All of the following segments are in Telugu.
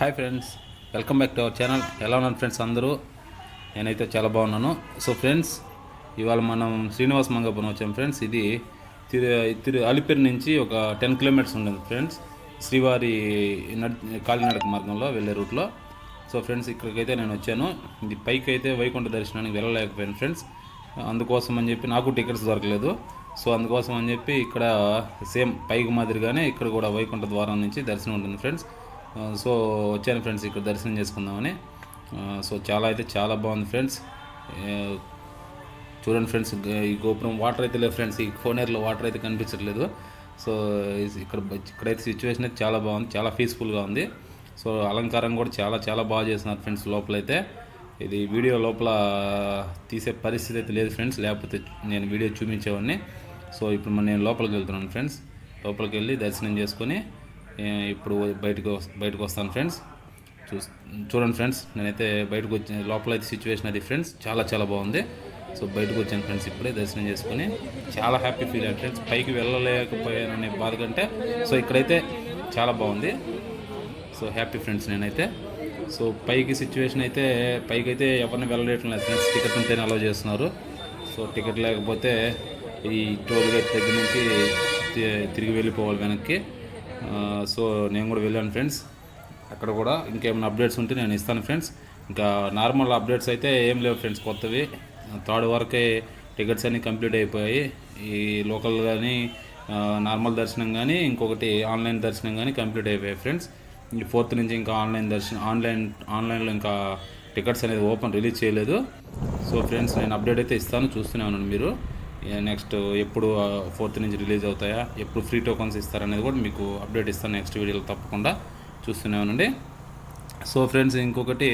Hi friends welcome back to our channel. ఎలా ఉన్నాను ఫ్రెండ్స్ అందరూ? నేనైతే చాలా బాగున్నాను. సో ఫ్రెండ్స్ ఇవాళ మనం శ్రీనివాస్ మంగపురం వచ్చాం ఫ్రెండ్స్. ఇది తిరు తిరు అలిపిరి నుంచి ఒక టెన్ కిలోమీటర్స్ ఉంటుంది ఫ్రెండ్స్. శ్రీవారి నడ్ కాలినడక మార్గంలో వెళ్ళే రూట్లో. సో ఫ్రెండ్స్ ఇక్కడికైతే నేను వచ్చాను. ఇది పైకి అయితే వైకుంఠ దర్శనానికి వెళ్ళలేకపోయాను ఫ్రెండ్స్. అందుకోసం అని చెప్పి నాకు టికెట్స్ దొరకలేదు. సో అందుకోసం అని చెప్పి ఇక్కడ సేమ్ పైకి మాదిరిగానే ఇక్కడ కూడా వైకుంఠ ద్వారం నుంచి దర్శనం ఉంటుంది ఫ్రెండ్స్. సో వచ్చాను ఫ్రెండ్స్ ఇక్కడ దర్శనం చేసుకుందామని. సో చాలా అయితే చాలా బాగుంది ఫ్రెండ్స్. చూడండి ఫ్రెండ్స్ ఈ గోపురం వాటర్ అయితే లేదు ఫ్రెండ్స్ ఈ కోనేరులో వాటర్ అయితే కనిపించట్లేదు. సో ఇక్కడ ఇక్కడైతే సిచ్యువేషన్ అయితే చాలా బాగుంది చాలా పీస్ఫుల్గా ఉంది. సో అలంకారం కూడా చాలా చాలా బాగా చేస్తున్నారు ఫ్రెండ్స్ లోపలైతే. ఇది వీడియో లోపల తీసే పరిస్థితి అయితే లేదు ఫ్రెండ్స్ లేకపోతే నేను వీడియో చూపించేవాడిని. సో ఇప్పుడు మన నేను లోపలికి వెళ్తున్నాను ఫ్రెండ్స్. లోపలికి వెళ్ళి దర్శనం చేసుకొని ఇప్పుడు బయటకు బయటకు వస్తాను ఫ్రెండ్స్. చూ చూడండి ఫ్రెండ్స్ నేనైతే బయటకు వచ్చి లోపల అయితే సిచ్యువేషన్ అది ఫ్రెండ్స్ చాలా చాలా బాగుంది. సో బయటకు వచ్చాను ఫ్రెండ్స్ ఇప్పుడే దర్శనం చేసుకుని. చాలా హ్యాపీ ఫీల్ అయ్యాను ఫ్రెండ్స్. పైకి వెళ్ళలేకపోయాననే బాధ కంటే సో ఇక్కడైతే చాలా బాగుంది. సో హ్యాపీ ఫ్రెండ్స్ నేనైతే. సో పైకి సిచ్యువేషన్ అయితే పైకి అయితే ఎవరిని వెళ్ళలేటం లేదు ఫ్రెండ్స్. టికెట్ ఉంటేనే అలౌ చేస్తున్నారు. సో టికెట్ లేకపోతే ఈ టోల్ గేట్ దగ్గర నుంచి తిరిగి వెళ్ళిపోవాలి వెనక్కి. సో నేను కూడా వెళ్ళాను ఫ్రెండ్స్. అక్కడ కూడా ఇంకేమైనా అప్డేట్స్ ఉంటే నేను ఇస్తాను ఫ్రెండ్స్. ఇంకా నార్మల్ అప్డేట్స్ అయితే ఏం లేవు ఫ్రెండ్స్ కొత్తవి. థర్డ్ వరకే టికెట్స్ అన్నీ కంప్లీట్ అయిపోయాయి. ఈ లోకల్ కానీ నార్మల్ దర్శనం కానీ ఇంకొకటి ఆన్లైన్ దర్శనం కానీ కంప్లీట్ అయిపోయాయి ఫ్రెండ్స్. ఈ ఫోర్త్ నుంచి ఇంకా ఆన్లైన్ దర్శనం ఆన్లైన్ ఆన్లైన్లో ఇంకా టికెట్స్ అనేది ఓపెన్ రిలీజ్ చేయలేదు. సో ఫ్రెండ్స్ నేను అప్డేట్ అయితే ఇస్తాను చూస్తూనే ఉన్నాను మీరు. నెక్స్ట్ uh, ఎప్పుడు uh, ఫోర్త్ నుంచి రిలీజ్ అవుతాయా? ఎప్పుడు ఫ్రీ టోకన్స్ ఇస్తారనేది కూడా మీకు అప్డేట్ ఇస్తాను నెక్స్ట్ వీడియోలో తప్పకుండా. చూస్తూనే ఉండండి. సో ఫ్రెండ్స్ ఇంకొకటి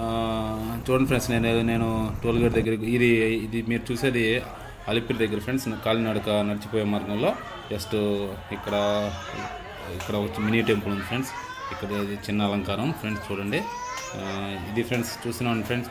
uh, చూడండి ఫ్రెండ్స్ నేను నేను టోల్ గేట్ దగ్గర ఇది ఇది మీరు చూసేది అలిపిరి దగ్గర ఫ్రెండ్స్ కాలినడక నడిచిపోయే మార్గంలో జస్ట్ ఇక్కడ ఇక్కడ వచ్చి మినీ టెంపుల్ ఉంది ఫ్రెండ్స్ ఇక్కడ ఇది చిన్న అలంకారం. ఫ్రెండ్స్ చూడండి. ఇది ఫ్రెండ్స్ చూస్తున్నాను ఫ్రెండ్స్